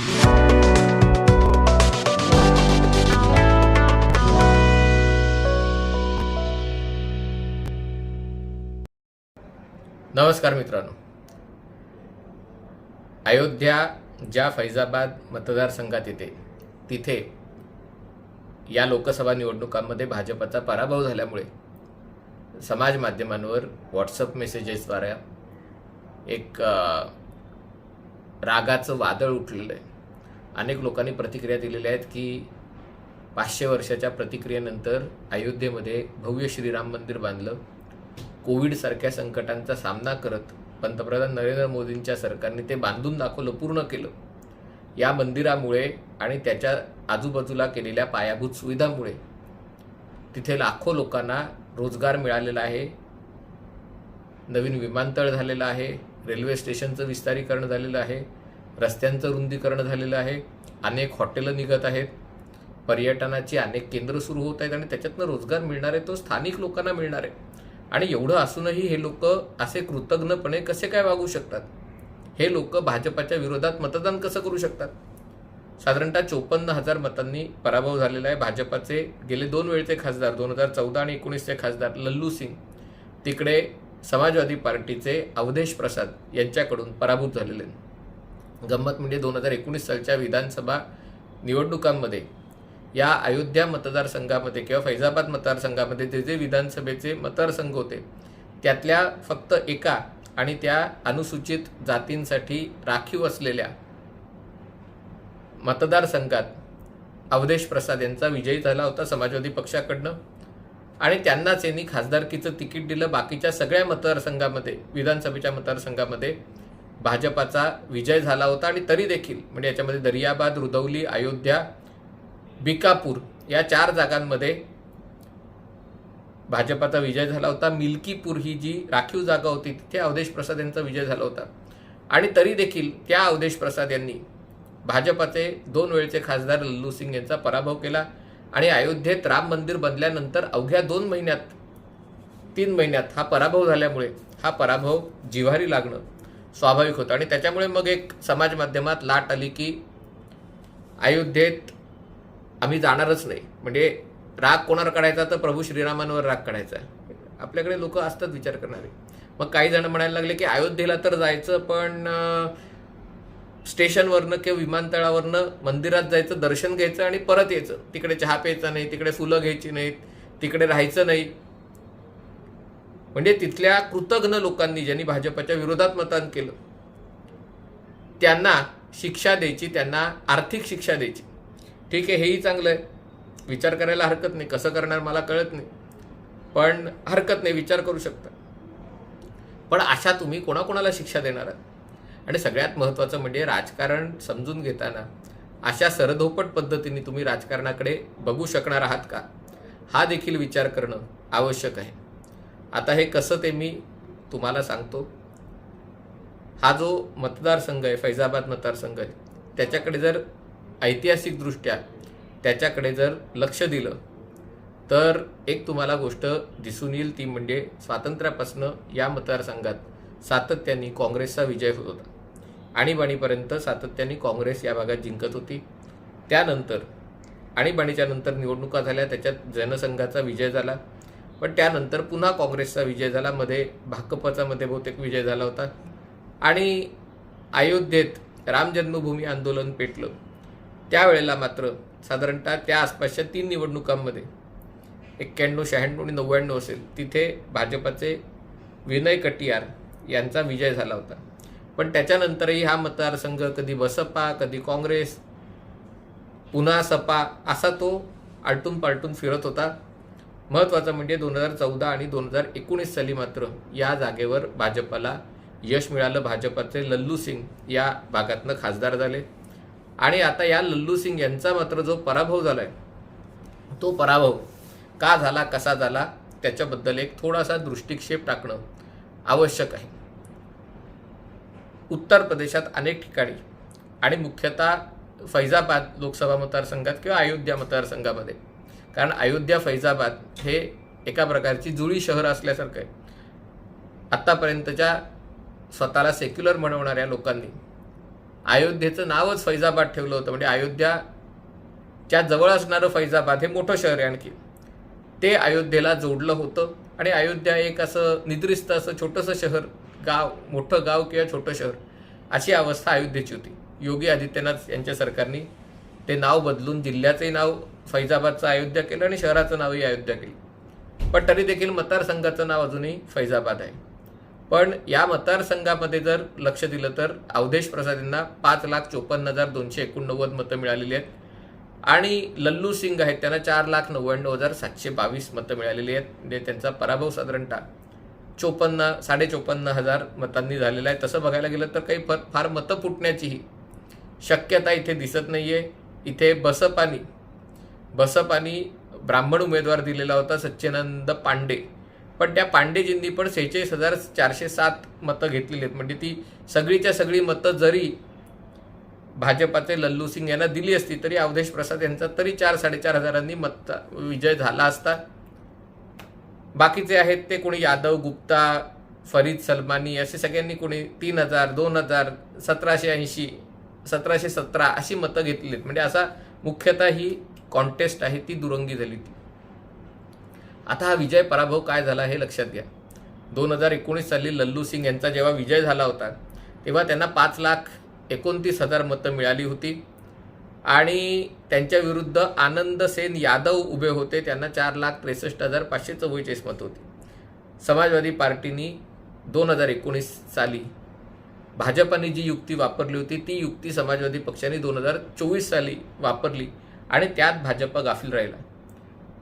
नमस्कार मित्रांनो. अयोध्या ज्या फैजाबाद मतदारसंघात येते तिथे या लोकसभा निवडणुकांमध्ये भाजपचा पराभव झाल्यामुळे समाज माध्यमांवर व्हॉट्सअप मेसेजेसद्वारे एक रागाचं वादळ उठलेलं आहे. अनेक लोकांनी प्रतिक्रिया दिलेल्या आहेत की पाचशे वर्षाच्या प्रतिक्रियेनंतर अयोध्येमध्ये भव्य श्रीराम मंदिर बांधलं. कोविडसारख्या संकटांचा सामना करत पंतप्रधान नरेंद्र मोदींच्या सरकारने ते बांधून दाखवलं पूर्ण केलं. या मंदिरामुळे आणि त्याच्या आजूबाजूला केलेल्या पायाभूत सुविधांमुळे तिथे लाखो लोकांना रोजगार मिळालेला आहे. नवीन विमानतळ झालेलं आहे. रेल्वे स्टेशनचं विस्तारीकरण झालेलं आहे रस्त्यांचं रुंदीकरण झालेलं आहे अनेक हॉटेलं निघत आहेत. पर्यटनाची अनेक केंद्र सुरू होत आहेत आणि त्याच्यातनं रोजगार मिळणार आहे तो स्थानिक लोकांना मिळणार आहे. आणि एवढं असूनही हे लोक असे कृतज्ञपणे कसे काय वागू शकतात? हे लोक भाजपाच्या विरोधात मतदान कसं करू शकतात? साधारणतः चोपन्न हजार मतांनी पराभव झालेला आहे भाजपाचे गेले दोन वेळचे खासदार दोन हजार चौदा आणि एकोणीसचे खासदार लल्लू सिंग. तिकडे समाजवादी पार्टीचे अवधेश प्रसाद यांच्याकडून पराभूत झालेले. गंमत म्हणजे दोन हजार एकोणीस सालच्या विधानसभा निवडणुकांमध्ये या अयोध्या मतदारसंघामध्ये किंवा फैजाबाद मतदारसंघामध्ये जे जे विधानसभेचे मतदारसंघ होते त्यातल्या फक्त एका आणि त्या अनुसूचित जातींसाठी राखीव असलेल्या मतदारसंघात अवधेश प्रसाद यांचा विजयी झाला होता समाजवादी पक्षाकडनं. आणि त्यांनाच यांनी खासदारकीचं तिकीट दिलं बाकीच्या सगळ्या मतदारसंघामध्ये विधानसभेच्या मतदारसंघामध्ये. भाजपाचा विजय झाला होता आणि तरी देखील म्हणजे याच्यामध्ये दरियाबाद रुदौली अयोध्या बिकापूर या चार जागांमध्ये भाजपाचा विजय झाला होता. मिल्कीपूर ही जी राखीव जागा होती तिथे अवधेश प्रसाद यांचा विजय झाला होता. आणि तरी देखील त्या अवधेश प्रसाद यांनी भाजपाचे दोन वेळचे खासदार लल्लू सिंग यांचा पराभव केला. आणि अयोध्येत राम मंदिर बनल्यानंतर अवघ्या दोन महिन्यात तीन महिन्यात हा पराभव झाल्यामुळे हा पराभव जिव्हारी लागणं स्वाभाविक होतं. आणि त्याच्यामुळे मग एक समाज माध्यमात लाट आली की अयोध्येत आम्ही जाणारच नाही. म्हणजे राग कोणावर काढायचा तर प्रभू श्रीरामांवर राग काढायचा. आपल्याकडे लोक असतात विचार करणारे. मग काही जण म्हणायला लागले की अयोध्येला तर जायचं पण स्टेशनवरनं किंवा विमानतळावरनं मंदिरात जायचं दर्शन घ्यायचं आणि परत यायचं. तिकडे चहा प्यायचा नाही तिकडे फुलं घ्यायची नाहीत तिकडे राहायचं नाही. म्हणजे तिथल्या कृतज्ञ लोकांनी ज्यांनी भाजपाच्या विरोधात मतदान केलं त्यांना शिक्षा द्यायची त्यांना आर्थिक शिक्षा द्यायची. ठीक आहे हेही चांगलं आहे. विचार करायला हरकत नाही. कसं करणार मला कळत नाही. पण हरकत नाही विचार करू शकता. पण अशा तुम्ही कोणाकोणाला शिक्षा देणार आहात? आणि सगळ्यात महत्त्वाचं म्हणजे राजकारण समजून घेताना अशा सरधोपट पद्धतीने तुम्ही राजकारणाकडे बघू शकणार आहात का? हा देखील विचार करणं आवश्यक आहे. आता हे कसं ते मी तुम्हाला सांगतो. हा जो मतदारसंघ आहे फैजाबाद मतदारसंघ आहे त्याच्याकडे जर ऐतिहासिकदृष्ट्या त्याच्याकडे जर लक्ष दिलं तर एक तुम्हाला गोष्ट दिसून येईल ती म्हणजे स्वातंत्र्यापासनं या मतदारसंघात सातत्याने काँग्रेसचा विजय होत होता. आणीबाणीपर्यंत सातत्याने काँग्रेस या भागात जिंकत होती. त्यानंतर आणीबाणीच्या नंतर निवडणुका झाल्या त्याच्यात जनसंघाचा विजय झाला. पण त्यानंतर पुन्हा काँग्रेसचा विजय झाला मध्ये भाकपचा मध्ये बहुतेक विजय झाला होता. आणि अयोध्येत राम जन्मभूमी आंदोलन पेटलं. त्यावेळेला मात्र साधारणतः त्या आसपासच्या तीन निवडणुकांमध्ये एक्क्याण्णव शहाण्णव आणि नव्याण्णव असेल तिथे भाजपाचे विनय कटियार यांचा विजय झाला होता. पण त्याच्यानंतरही हा मतदारसंघ कधी बसपा कधी काँग्रेस पुन्हा सपा असा तो आलटून पालटून फिरत होता. महत्त्वाचं म्हणजे दोन हजार चौदा आणि दोन हजार एकोणीस साली मात्र या जागेवर भाजपाला यश मिळालं. भाजपाचे लल्लू सिंग या भागातनं खासदार झाले. आणि आता या लल्लू सिंग यांचा मात्र जो पराभव झालाय तो पराभव का झाला कसा झाला त्याच्याबद्दल एक थोडासा दृष्टिक्षेप टाकणं आवश्यक आहे. उत्तर प्रदेशात अनेक ठिकाणी आणि मुख्यतः फैजाबाद लोकसभा मतदारसंघात किंवा अयोध्या मतदारसंघामध्ये. कारण अयोध्या फैजाबाद हे एका प्रकारची जुळी शहर असल्यासारखं आहे. आत्तापर्यंतच्या स्वतःला सेक्युलर म्हणवणाऱ्या लोकांनी अयोध्येचं नावच फैजाबाद ठेवलं होतं. म्हणजे अयोध्याच्या जवळ असणारं फैजाबाद हे मोठं शहर आहे आणखी. ते अयोध्येला जोडलं होतं आणि अयोध्या एक असं निद्रिस्त असं छोटंसं शहर गाव मोठं गाव किंवा छोटं शहर अशी अवस्था अयोध्येची होती. योगी आदित्यनाथ यांच्या सरकारने ते नाव बदलून जिल्ह्याचंही नाव फैजाबादचं अयोध्या केलं आणि शहराचं नावही अयोध्या केलं. पण तरी देखील मतदारसंघाचं नाव अजूनही फैजाबाद आहे. पण या मतदारसंघामध्ये जर लक्ष दिलं तर अवधेश प्रसाद यांना पाच लाख चोपन्न हजार दोनशे एकोणनव्वद मतं मिळालेली आहेत. आणि लल्लू सिंग आहेत त्यांना चार लाख नव्याण्णव हजार सातशे बावीस मतं मिळालेली आहेत. म्हणजे त्यांचा पराभव साधारणतः चोपन्न साडेचोपन्न हजार मतांनी झालेला आहे. तसं बघायला गेलं तर काही फार फार मतं फुटण्याचीही शक्यता इथे दिसत नाही आहे इथे बसपानी बसपानी ब्राह्मण उमेदवार दिलेला होता सच्चिदानंद पांडे. पण त्या पांडेजींनी पण सेहेचाळीस हजार चारशे सात मतं घेतलेली आहेत. म्हणजे ती सगळीच्या सगळी मतं जरी भाजपाचे लल्लू सिंग यांना दिली असती तरी अवधेश प्रसाद यांचा तरी चार साडेचार हजारांनी मत विजय झाला असता. बाकीचे आहेत ते कोणी यादव गुप्ता फरीद सलमानी असे सगळ्यांनी कोणी तीन हजार दोन हजार सतराशे ऐंशी सतराशे सतरा अशी मतं घेतली आहेत म्हणजे असा मुख्यतः ही कॉन्टेस्ट आहे ती दुरंगी झाली ती. आता हा विजय पराभव काय झाला हे लक्षात घ्या. दोन हजार एकोणीस साली लल्लू सिंग यांचा जेव्हा विजय झाला होता तेव्हा त्यांना पाच लाख एकोणतीस हजार मतं मिळाली होती. आणि त्यांच्याविरुद्ध आनंद सेन यादव उभे होते. त्यांना चार लाख त्रेसष्ट हजार पाचशे चव्वेचाळीस मत होती. समाजवादी पार्टीनी दोन हजार एकोणीस साली भाजपाने जी युक्ती वापरली होती ती युक्ती समाजवादी पक्षाने दोन हजार चोवीस साली वापरली आणि त्यात भाजप गाफील राहिला.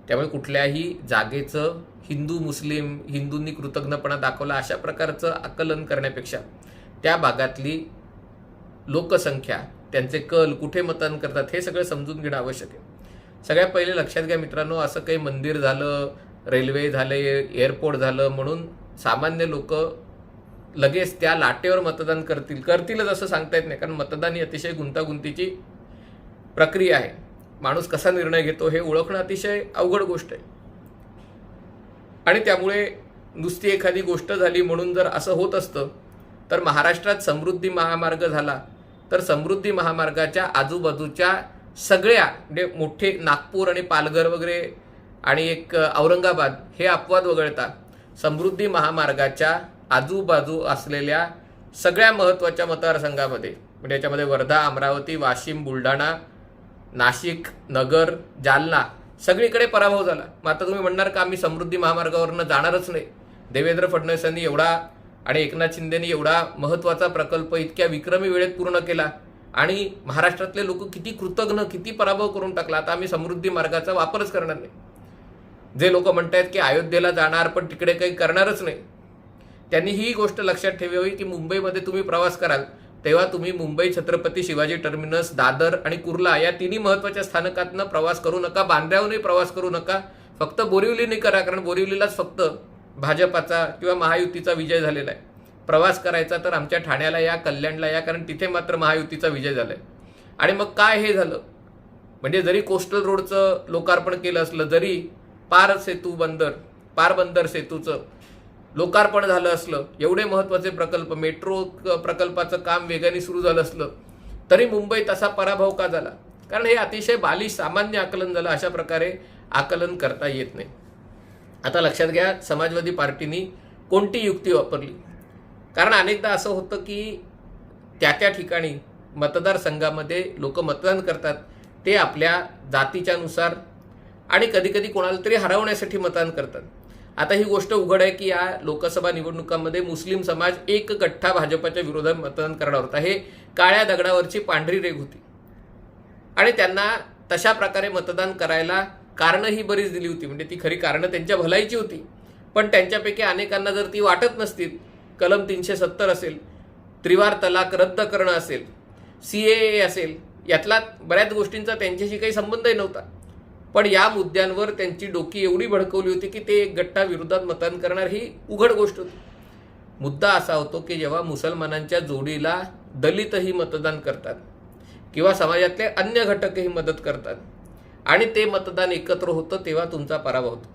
त्यामुळे कुठल्याही जागेचं हिंदू मुस्लिम हिंदूंनी कृतज्ञपणा दाखवला अशा प्रकारचं आकलन करण्यापेक्षा त्या भागातली लोकसंख्या त्यांचे कल कुठे मतदान करतात हे सगळं समजून घेणं आवश्यक आहे. सगळ्यात पहिले लक्षात घ्या मित्रांनो असं काही मंदिर झालं रेल्वे झाले एअरपोर्ट झालं म्हणून सामान्य लोक लगेच त्या लाटेवर मतदान करतील. करतीलच असं सांगता येत नाही कारण मतदान ही अतिशय गुंतागुंतीची प्रक्रिया आहे. माणूस कसा निर्णय घेतो हे ओळखणं अतिशय अवघड गोष्ट आहे. आणि त्यामुळे नुसती एखादी गोष्ट झाली म्हणून जर असं होत असतं तर महाराष्ट्रात समृद्धी महामार्ग झाला तर समृद्धी महामार्गाच्या आजूबाजूच्या सगळ्या म्हणजे मोठे नागपूर आणि पालघर वगैरे आणि एक औरंगाबाद हे अपवाद वगळता समृद्धी महामार्गाच्या आजूबाजू असलेल्या सगळ्या महत्त्वाच्या मतदारसंघामध्ये म्हणजे याच्यामध्ये वर्धा अमरावती वाशिम बुलढाणा नाशिक नगर जालना सगळीकडे पराभव झाला. मग आता तुम्ही म्हणणार का आम्ही समृद्धी महामार्गावरनं जाणारच नाही? देवेंद्र फडणवीसांनी एवढा आणि एकनाथ शिंदेनी एवढा महत्त्वाचा प्रकल्प इतक्या विक्रमी वेळेत पूर्ण केला आणि महाराष्ट्रातले लोक किती कृतज्ञ किती पराभव करून टाकला आता आम्ही समृद्धी मार्गाचा वापरच करणार नाही. जे लोक म्हणत आहेत की अयोध्येला जाणार पण तिकडे काही करणारच नाही. त्यांनी ही गोष्ट लक्षात ठेवावी की मुंबईमध्ये तुम्ही प्रवास कराल तेव्हा तुम्ही मुंबई छत्रपती शिवाजी टर्मिनस दादर आणि कुर्ला या तिन्ही महत्त्वाच्या स्थानकातनं प्रवास करू नका बांद्र्याहूनही प्रवास करू नका. फक्त बोरिवलीने करा कारण बोरिवलीलाच फक्त भाजपाचा किंवा महायुतीचा विजय झालेला आहे. प्रवास करायचा तर आमच्या ठाण्याला या कल्याणला या कारण तिथे मात्र महायुतीचा विजय झाला आहे आणि मग काय हे झालं? म्हणजे जरी कोस्टल रोडचं लोकार्पण केलं असलं जरी पार सेतू बंदर पार बंदर सेतूचं लोकार्पण झालं असलं एवढे महत्त्वाचे प्रकल्प मेट्रो प्रकल्पाचं काम वेगाने सुरू झालं असलं तरी मुंबईत असा पराभव का झाला? कारण हे अतिशय बालिश सामान्य आकलन झालं अशा प्रकारे आकलन करता येत नाही. आता लक्षात घ्या समाजवादी पार्टीनी कोणती युक्ती वापरली? कारण अनेकदा असं होतं की त्या त्या ठिकाणी मतदारसंघामध्ये लोक मतदान करतात ते आपल्या जातीच्यानुसार आणि कधीकधी कोणाला तरी हरवण्यासाठी मतदान करतात. आता ही गोष्ट उघड आहे की या लोकसभा निवडणुकांमध्ये मुस्लिम समाज एक गठ्ठा भाजपाच्या विरोधात मतदान करणार होता. हे काळ्या दगडावरची पांढरी रेग होती. आणि त्यांना तशा प्रकारे मतदान करायला कारणं ही बरीच दिली होती. म्हणजे ती खरी कारणं त्यांच्या भलाईची होती. पण त्यांच्यापैकी अनेकांना जर ती वाटत नसतील कलम तीनशे सत्तर असेल त्रिवार तलाक रद्द करणं असेल सी ए असेल यातला बऱ्याच गोष्टींचा त्यांच्याशी काही संबंधही नव्हता. पण या मुद्द्यांवर त्यांची डोकी एवढी भडकवली होती की ते एक गट्टा विरोधात मतदान करणार ही उघड गोष्ट होती. मुद्दा असा होतो की जेव्हा मुसलमानांच्या जोडीला दलितही मतदान करतात किंवा समाजातले अन्य घटकही मदत करतात आणि ते मतदान एकत्र होतं तेव्हा तुमचा पराभव होतो.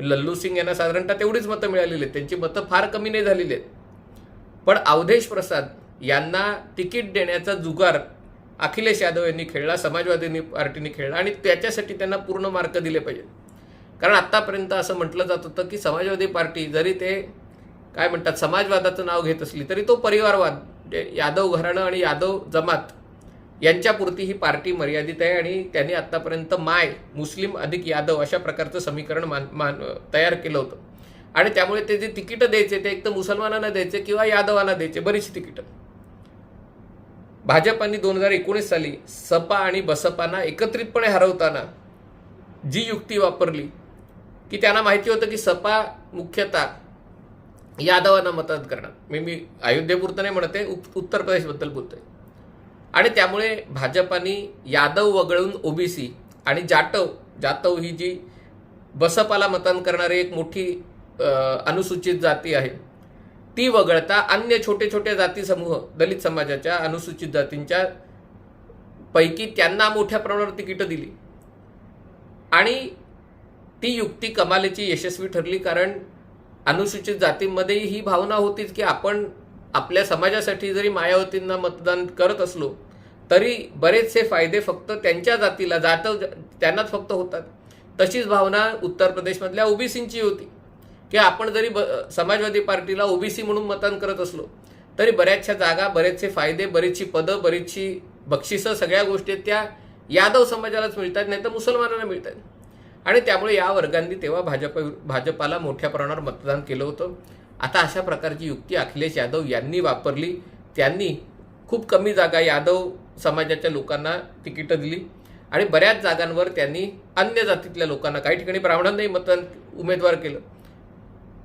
लल्लू सिंग यांना साधारणतः तेवढीच मतं मिळालेली आहेत. त्यांची मतं फार कमी नाही झालेली आहेत. पण अवधेश प्रसाद यांना तिकीट देण्याचा जुगार अखिलेश यादव यांनी खेळला समाजवादी पार्टीने खेळला आणि त्याच्यासाठी त्यांना पूर्ण मार्क दिले पाहिजेत कारण आत्तापर्यंत असं म्हटलं जात होतं की समाजवादी पार्टी जरी ते काय म्हणतात समाजवादाचं नाव घेत असली तरी तो परिवारवाद यादव घराणं आणि यादव जमात यांच्यापुरती ही पार्टी मर्यादित आहे आणि त्यांनी आत्तापर्यंत माय मुस्लिम अधिक यादव अशा प्रकारचं समीकरण मान मान तयार केलं होतं. आणि त्यामुळे ते जे तिकीटं द्यायचे ते एक तर मुसलमानांना द्यायचे किंवा यादवांना द्यायचे बरीच तिकीटं. भाजपाने दोन हजार एकोणीस साली सपा आणि बसपांना एकत्रितपणे हरवताना जी युक्ती वापरली की त्यांना माहिती होतं की सपा मुख्यतः यादवांना मदत करणार. मी मी अयोध्येपुरतं नाही म्हणते उप उत्तर प्रदेशबद्दल बोलतोय. आणि त्यामुळे भाजपाने यादव वगळून ओबीसी आणि जाटव जातव ही जी बसपाला मतदान करणारी एक मोठी अनुसूचित जाती आहे ती वगळता अन्य छोटे छोटे जाती समूह दलित समाजाच्या अनुसूचित जातींच्या पैकी त्यांना मोठ्या प्रमाणावर तिकीटं दिली. आणि ती युक्ती कमालीची यशस्वी ठरली कारण अनुसूचित जातींमध्ये ही भावना होतीच की आपण आपल्या समाजासाठी जरी मायावतींना मतदान करत असलो तरी बरेचसे फायदे फक्त त्यांच्या जातीला जात त्यांनाच फक्त होतात. तशीच भावना उत्तर प्रदेशमधल्या ओबीसींची होती. की आपण जरी ब समाजवादी पार्टीला ओबीसी म्हणून मतदान करत असलो तरी बऱ्याचशा जागा बरेचसे फायदे बरीचशी पदं बरीचशी बक्षिसं सगळ्या गोष्टी त्या यादव समाजालाच मिळतात नाही तर मुसलमानांना मिळतात. आणि त्यामुळे या वर्गांनी तेव्हा भाजप भाजपाला मोठ्या प्रमाणावर मतदान केलं होतं. आता अशा प्रकारची युक्ती अखिलेश यादव यांनी वापरली. त्यांनी खूप कमी जागा यादव समाजाच्या लोकांना तिकीटं दिली. आणि बऱ्याच जागांवर त्यांनी अन्य जातीतल्या लोकांना काही ठिकाणी ब्राह्मणांनाही मतदान उमेदवार केलं.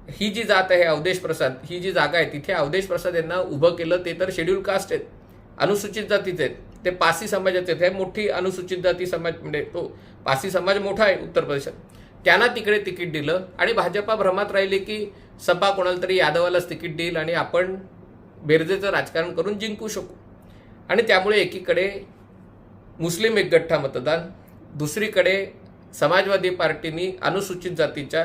ही जी जात आहे अवधेश प्रसाद ही जी जागा आहे तिथे अवधेश प्रसाद यांना उभं केलं ते तर शेड्यूल कास्ट आहेत. अनुसूचित जातीचे आहेत. ते पासी समाजाचे आहेत. हे मोठी अनुसूचित जाती समाज म्हणजे तो पासी समाज मोठा आहे उत्तर प्रदेशात. त्यांना तिकडे तिकीट दिलं आणि भाजपा भ्रमात राहिले की सपा कोणाला तरी यादवालाच तिकीट देईल आणि आपण बेरजेचं राजकारण करून जिंकू शकू. आणि त्यामुळे एकीकडे मुस्लिम एकगठ्ठा मतदान दुसरीकडे समाजवादी पार्टीनी अनुसूचित जातीच्या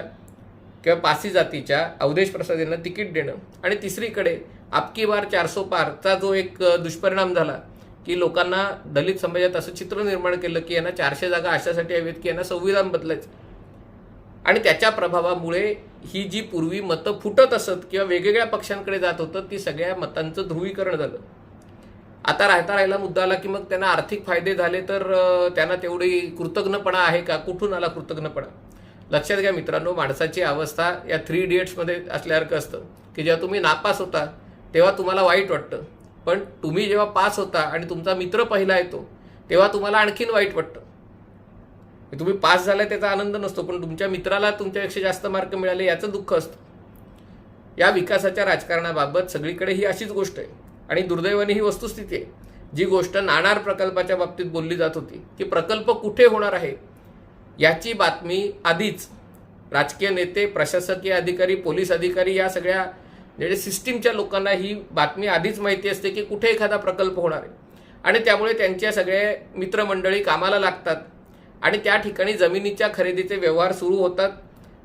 किंवा पासी जातीच्या अवधेश प्रसाद यांना तिकीट देणं आणि तिसरीकडे आपकी बार चारसो पारचा जो एक दुष्परिणाम झाला की लोकांना दलित समाजात असं चित्र निर्माण केलं की यांना चारशे जागा अशासाठी हवेत की यांना संविधान बदलायचं. आणि त्याच्या प्रभावामुळे ही जी पूर्वी मतं फुटत असत किंवा वेगवेगळ्या पक्षांकडे जात होतं ती सगळ्या मतांचं ध्रुवीकरण झालं. आता राहता राहिला मुद्दा आला की मग त्यांना आर्थिक फायदे झाले तर त्यांना तेवढी कृतज्ञपणा आहे का? कुठून आला कृतज्ञपणा? लक्षात घ्या मित्रांनो माणसाची अवस्था या थ्री इडियट्समध्ये असल्यासारखं असतं की जेव्हा तुम्ही नापास होता तेव्हा तुम्हाला वाईट वाटतं. पण तुम्ही जेव्हा पास होता आणि तुमचा मित्र पहिला येतो तेव्हा तुम्हाला आणखीन वाईट वाटतं. तुम्ही पास झाला त्याचा आनंद नसतो पण तुमच्या मित्राला तुमच्यापेक्षा जास्त मार्क मिळाले याचं दुःख असतं. या विकासाच्या राजकारणाबाबत सगळीकडे ही अशीच गोष्ट आहे. आणि दुर्दैवाने ही वस्तुस्थिती आहे. जी गोष्ट नाणार प्रकल्पाच्या बाबतीत बोलली जात होती की प्रकल्प कुठे होणार आहे? याची बातमी आधीच राजकीय नेते प्रशासकीय अधिकारी पोलीस अधिकारी या सगळ्या म्हणजे सिस्टीमच्या लोकांना ही बातमी आधीच माहिती असते की कुठे एखादा प्रकल्प होणार आहे. आणि त्यामुळे त्यांच्या सगळे मित्रमंडळी कामाला लागतात आणि त्या ठिकाणी जमिनीच्या खरेदीचे व्यवहार सुरू होतात.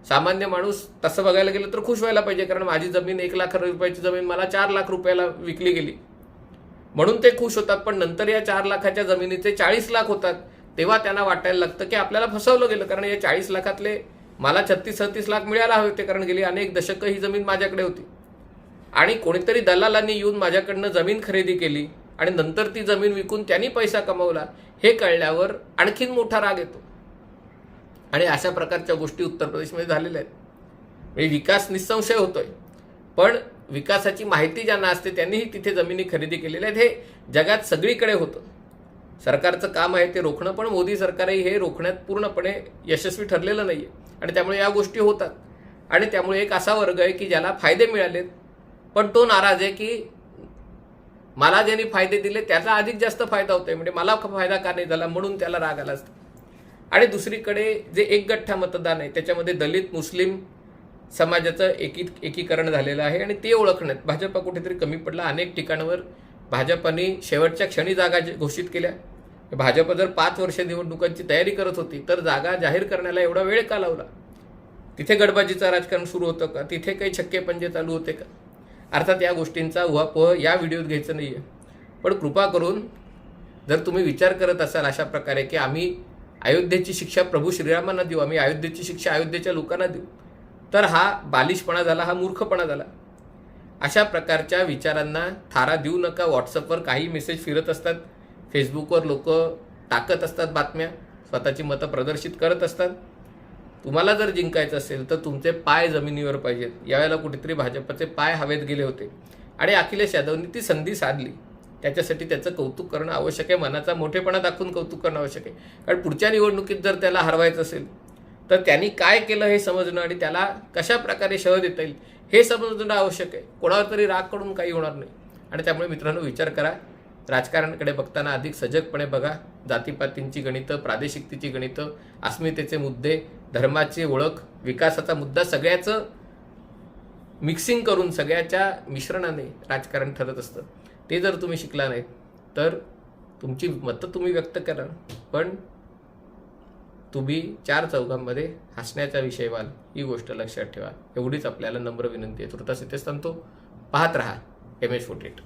सामान्य माणूस तसं बघायला गेलं तर खुश व्हायला पाहिजे कारण माझी जमीन एक लाख रुपयाची जमीन मला चार लाख रुपयाला विकली गेली. म्हणून ते खुश होतात पण नंतर या चार लाखाच्या जमिनीचे चाळीस लाख होतात. तेव्हा त्यांना वाटायला लागतं की आपल्याला फसवलं गेलं कारण या चाळीस लाखातले मला छत्तीस छत्तीस लाख मिळायला हवे होते कारण गेली अनेक दशकं ही जमीन माझ्याकडे होती. आणि कोणीतरी दलालांनी येऊन माझ्याकडनं जमीन खरेदी केली आणि नंतर ती जमीन विकून त्यांनी पैसा कमवला हे कळल्यावर आणखीन मोठा राग येतो. आणि अशा प्रकारच्या गोष्टी उत्तर प्रदेशमध्ये झालेल्या आहेत. म्हणजे विकास निसंशय होतोय. पण विकासाची माहिती ज्यांना असते त्यांनीही तिथे जमिनी खरेदी केलेल्या आहेत. हे जगात सगळीकडे होतं. सरकारचं काम आहे ते रोखणं पण मोदी सरकारही हे रोखण्यात पूर्णपणे यशस्वी ठरलेलं नाही आहे आणि त्यामुळे या गोष्टी होतात. आणि त्यामुळे एक असा वर्ग आहे की ज्याला फायदे मिळालेत पण तो नाराज आहे की मला ज्यांनी फायदे दिले त्याचा अधिक जास्त फायदा होतोय. म्हणजे मला फायदा का नाही झाला म्हणून त्याला राग आला असतो. आणि दुसरीकडे जे एक गठ्ठा मतदान आहे त्याच्यामध्ये दलित मुस्लिम समाजाचं एकी एकीकरण झालेलं आहे आणि ते ओळखण्यात भाजपा कुठेतरी कमी पडला. अनेक ठिकाणावर भाजपाने शेवटच्या क्षणी जागा जे- घोषित केल्या. भाजप जर पाच वर्ष निवडणुकांची तयारी करत होती तर जागा जाहीर करण्याला एवढा वेळ का लावला? तिथे गडबाजीचं राजकारण सुरू होतं का? तिथे काही छक्के पंजे चालू होते का? अर्थात या गोष्टींचा उहापोह या व्हिडिओत घ्यायचं नाही आहे पण कृपा करून जर तुम्ही विचार करत असाल अशा प्रकारे की आम्ही अयोध्येची शिक्षा प्रभू श्रीरामांना देऊ आम्ही अयोध्येची शिक्षा अयोध्येच्या लोकांना देऊ. तर हा बालिशपणा झाला हा मूर्खपणा झाला. अशा प्रकारच्या विचारांना थारा देऊ नका. व्हॉट्सअपवर काही मेसेज फिरत असतात. फेसबुकवर लोक टाकत असतात बातम्या. स्वतःची मतं प्रदर्शित करत असतात. तुम्हाला जर जिंकायचं असेल तर तुमचे पाय जमिनीवर पाहिजेत. यावेळेला कुठेतरी भाजपचे पाय हवेत गेले होते. आणि अखिलेश यादवनी ती संधी साधली. त्याच्यासाठी त्याचं कौतुक करणं आवश्यक आहे. मनाचा मोठेपणा दाखवून कौतुक करणं आवश्यक आहे. कारण पुढच्या निवडणुकीत जर त्याला हरवायचं असेल तर त्यांनी काय केलं हे समजणं आणि त्याला कशा प्रकारे शह देता येईल हे समजणं आवश्यक आहे. कोणावर तरी रागकडून काही होणार नाही. आणि त्यामुळे मित्रांनो विचार करा. राजकारणाकडे बघताना अधिक सजगपणे बघा. जातीपातींची गणितं प्रादेशिकतेची गणितं अस्मितेचे मुद्दे धर्माची ओळख विकासाचा मुद्दा सगळ्याचं मिक्सिंग करून सगळ्याच्या मिश्रणाने राजकारण ठरत असतं. ते जर तुम्ही शिकला नाही तर तुमची मतं तुम्ही व्यक्त करा. पण तुम्ही चार चौघांमध्ये हसण्याचा विषय व्हाल ही गोष्ट लक्षात ठेवा. एवढीच आपल्याला नम्र विनंती आहे. तृतास इथेच थांबतो पाहत राहा. M H forty eight